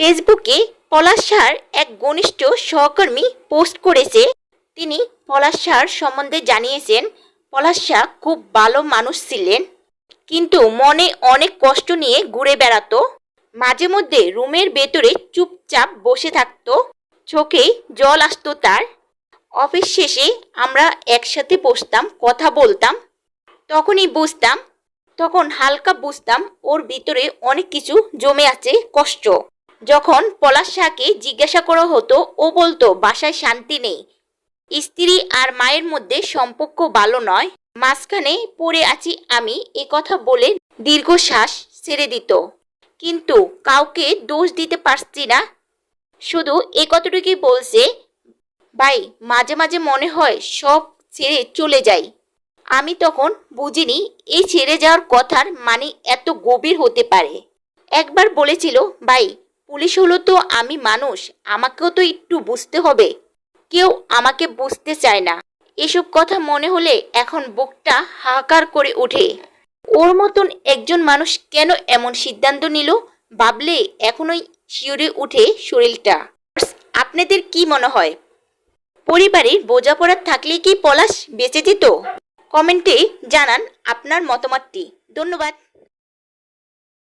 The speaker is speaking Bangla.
ফেসবুকে পলাশ সার এক ঘনিষ্ঠ সহকর্মী পোস্ট করেছে। তিনি পলাশ সার সম্বন্ধে জানিয়েছেন, পলাশ শাহ খুব ভালো মানুষ ছিলেন, কিন্তু মনে অনেক কষ্ট নিয়ে ঘুরে বেড়াতো। মাঝে মধ্যে রুমের ভেতরে চুপচাপ বসে থাকতো চোখে জল আসতো তার। অফিস শেষে আমরা একসাথে বসতাম, কথা বলতাম। তখনই বুঝতাম, তখন হালকা বুঝতাম, ওর ভিতরে অনেক কিছু জমে আছে কষ্ট। যখন পলাশ শাহকে জিজ্ঞাসা করা হতো, ও বলতো, বাসায় শান্তি নেই। স্ত্রী আর মায়ের মধ্যে সম্পর্ক ভালো নয়। মাঝখানে পড়ে আছি আমি। এ কথা বলে দীর্ঘশ্বাস ছেড়ে দিত। কিন্তু কাউকে দোষ দিতে পারছি না। শুধু এ কতটুকুই বলছে, ভাই, মাঝে মাঝে মনে হয় সব ছেড়ে চলে যাই। আমি তখন বুঝিনি এই ছেড়ে যাওয়ার কথার মানে এত গভীর হতে পারে। একবার বলেছিল, ভাই পুলিশ হলো তো আমি মানুষ, আমাকেও তো একটু বুঝতে হবে। কেউ আমাকে বুঝতে চায় না। এসব কথা মনে হলে এখন বুকটা হাহাকার করে ওঠে। ওর মতন একজন মানুষ কেন এমন সিদ্ধান্ত নিল? ভাবলে এখনোই শিউরে উঠে শরীরটা। আপনাদের কি মনে হয়? পরিবারের বোঝাপড়া থাকলে কি পলাশ বেঁচে যেত? কমেন্টে জানান আপনার মতামতটি। ধন্যবাদ।